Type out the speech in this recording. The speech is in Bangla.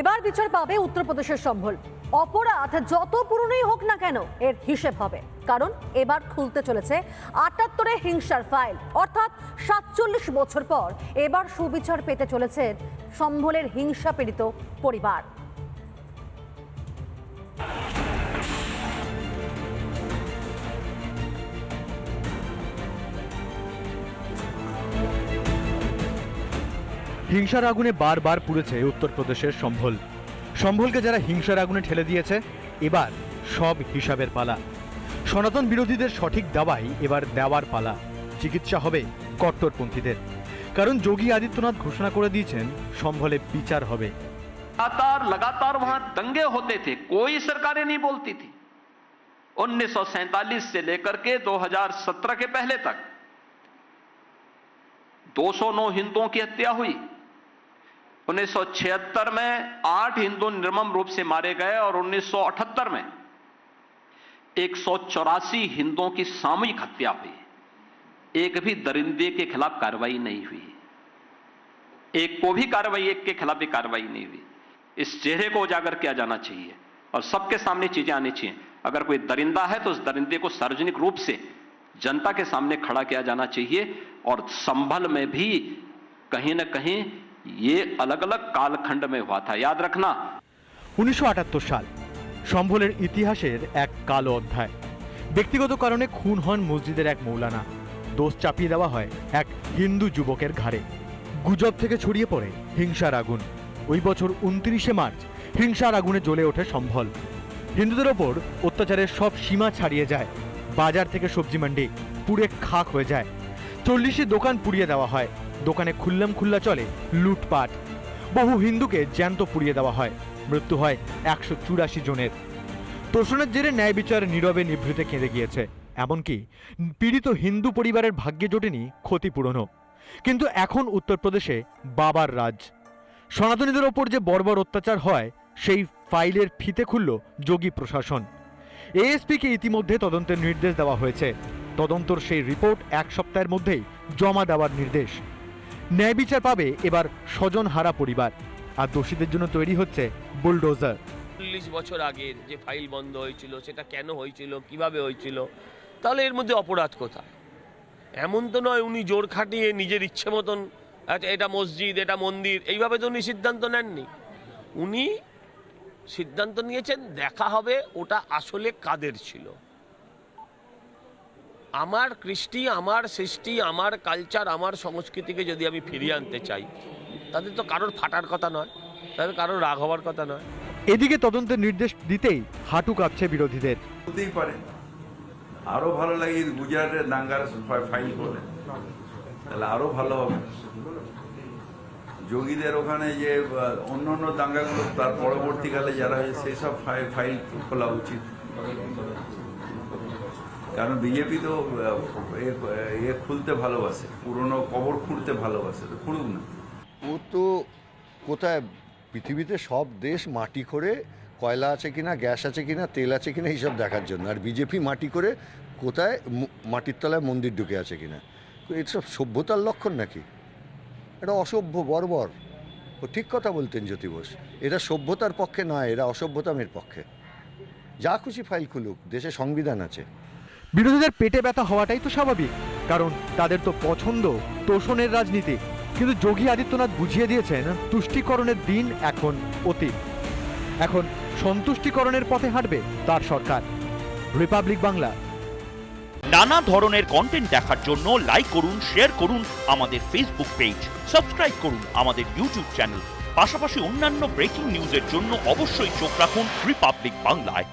এবার বিচার পাবে উত্তরপ্রদেশের সম্বল। অপরাধ যত পুরনোই হোক না কেন, এর হিসেব হবে। কারণ এবার খুলতে চলেছে আটাত্তরে হিংসার ফাইল। অর্থাৎ সাতচল্লিশ বছর পর এবার সুবিচার পেতে চলেছে সম্বলের হিংসা পীড়িত পরিবার। হিংসার আগুনে বারবার পুড়েছে উত্তরপ্রদেশের সম্ভল সম্ভলকে যারা হিংসার আগুনে ঠেলে দিয়েছে এবার সব হিসাবের পালা সনাতন বিরোধীদের সঠিক দাবাই এবার দেওয়ার পালা চিকিৎসা হবে কট্টরপন্থীদের কারণ যোগী আদিত্যনাথ ঘোষণা করে দিয়েছেন সম্ভলে বিচার হবে लगातार लगातार वहां दंगे होते थे कोई सरकारें नहीं बोलती थी 1947 से लेकर के 2017 के पहले तक 209 हिंदुओं की हत्या हुई 1976 में आठ हिंदू निर्मम रूप से मारे गए और 1978 में एक सौ चौरासी हिंदुओं की सामूहिक हत्या हुई। एक भी दरिंदे के खिलाफ कार्रवाई नहीं हुई। एक को भी कार्रवाई, एक के खिलाफ भी कार्रवाई नहीं हुई। इस चेहरे को उजागर किया जाना चाहिए और सबके सामने चीज़ें आनी चाहिए। अगर कोई दरिंदा है तो उस दरिंदे को सार्वजनिक रूप से जनता के सामने खड़ा किया जाना चाहिए और संभल में भी कहीं न कहीं ये अलग अलग कालखंड में हुआ था याद रखना উনিশশো আটাত্তর সাল সম্ভলের ইতিহাসের এক কালো অধ্যায় ব্যক্তিগত কারণে খুন হন মসজিদের এক মৌলানা দোষ চাপিয়ে দেওয়া হয় এক হিন্দু যুবকের ঘাড়ে গুজব থেকে ছড়িয়ে পড়ে হিংসার আগুন ওই বছর উনত্রিশে মার্চ হিংসার আগুনে জ্বলে ওঠে সম্ভল হিন্দুদের ওপর অত্যাচারের সব সীমা ছাড়িয়ে যায় বাজার থেকে সবজি মান্ডি পুড়ে খাক হয়ে যায় চল্লিশে দোকান পুড়িয়ে দেওয়া হয় দোকানে খুল্লাম খুল্লা চলে, লুটপাট। বহু হিন্দুকে জ্যান্ত পুড়িয়ে দেওয়া হয়। মৃত্যু হয় একশো চুরাশি জনের। তোষণের জেরে ন্যায় বিচার নীরবে নিভৃতে কেঁদে গিয়েছে। এমনকি পীড়িত হিন্দু পরিবারের ভাগ্যে জোটেনি ক্ষতিপূরণও কিন্তু এখন উত্তরপ্রদেশে বাবার রাজ। সনাতনীদের ওপর যে বর্বর অত্যাচার হয়, সেই ফাইলের ফিতে খুলল যোগী প্রশাসন। এএসপিকে ইতিমধ্যে তদন্তের নির্দেশ দেওয়া হয়েছে। তদন্তর সেই রিপোর্ট এক সপ্তাহের মধ্যেই জমা দেওয়ার নির্দেশ। ন্যায় বিচার পাবে এবার স্বজন হারা পরিবার। আর দোষীদের জন্য তৈরি হচ্ছে বুলডোজার। চল্লিশ বছর আগের যে ফাইল বন্ধ হয়েছিল, সেটা কেন হয়েছিল, কীভাবে হয়েছিল, তাহলে এর মধ্যে অপরাধ কোথায়? এমন তো নয় উনি জোর খাটিয়ে নিজের ইচ্ছে মতন আচ্ছা এটা মসজিদ, এটা মন্দির, এইভাবে তো উনি সিদ্ধান্ত নেননি। উনি সিদ্ধান্ত নিয়েছেন, দেখা হবে ওটা আসলে কাদের ছিল। আমার কৃষ্টি আমার সৃষ্টি আমার কালচার আমার সংস্কৃতিকে যদি আমি ফিরিয়ে আনতে চাই তাদের তো কারোর ফাটার কথা নয় তাদের কারোর রাগ হওয়ার কথা নয়। এদিকে তদন্তের নির্দেশ দিতেই হাঁটু কাঁপছে বিরোধীদের। হতেই পারে আরও ভালো লাগে যদি গুজরাটের দাঙ্গার ফাইল করে তাহলে আরও ভালো হবে। যোগীদের ওখানে যে অন্য অন্য দাঙ্গাগুলো তার পরবর্তীকালে যারা হয়েছে সেই সব ফাইল ফাইল খোলা উচিত। কারণ বিজেপি তো এ খুলতে ভালোবাসে, পুরনো কবর খুঁড়তে ভালোবাসে, তো খুঁড়ুক না। ও তো কোথায়, পৃথিবীতে সব দেশ মাটি করে কয়লা আছে কিনা, গ্যাস আছে কিনা, তেল আছে কিনা, এইসব দেখার জন্য। আর বিজেপি মাটি করে কোথায় মাটির তলায় মন্দির ঢুকে আছে কিনা। এসব সভ্যতার লক্ষণ নাকি? এটা অসভ্য, বর্বর। ও ঠিক কথা বলতেন জ্যোতি বোস। এরা সভ্যতার পক্ষে নয়, এরা অসভ্যতামের পক্ষে। যা খুশি ফাইল খুলুক, দেশে সংবিধান আছে। বিরোধীদের পেটে ব্যথা হওয়াটাই তো স্বাভাবিক, কারণ তাদের তো পছন্দ তোষণের রাজনীতি। কিন্তু যোগী আদিত্যনাথ বুঝিয়ে দিয়েছেন, তুষ্টিকরণের দিন এখন অতীত। এখন সন্তুষ্টিকরণের পথে হাঁটবে তার সরকার। রিপাবলিক বাংলা। নানা ধরনের কন্টেন্ট দেখার জন্য লাইক করুন শেয়ার করুন আমাদের ফেসবুক পেজ সাবস্ক্রাইব করুন আমাদের ইউটিউব চ্যানেল পাশাপাশি অন্যান্য ব্রেকিং নিউজের জন্য অবশ্যই চোখ রাখুন রিপাবলিক বাংলায়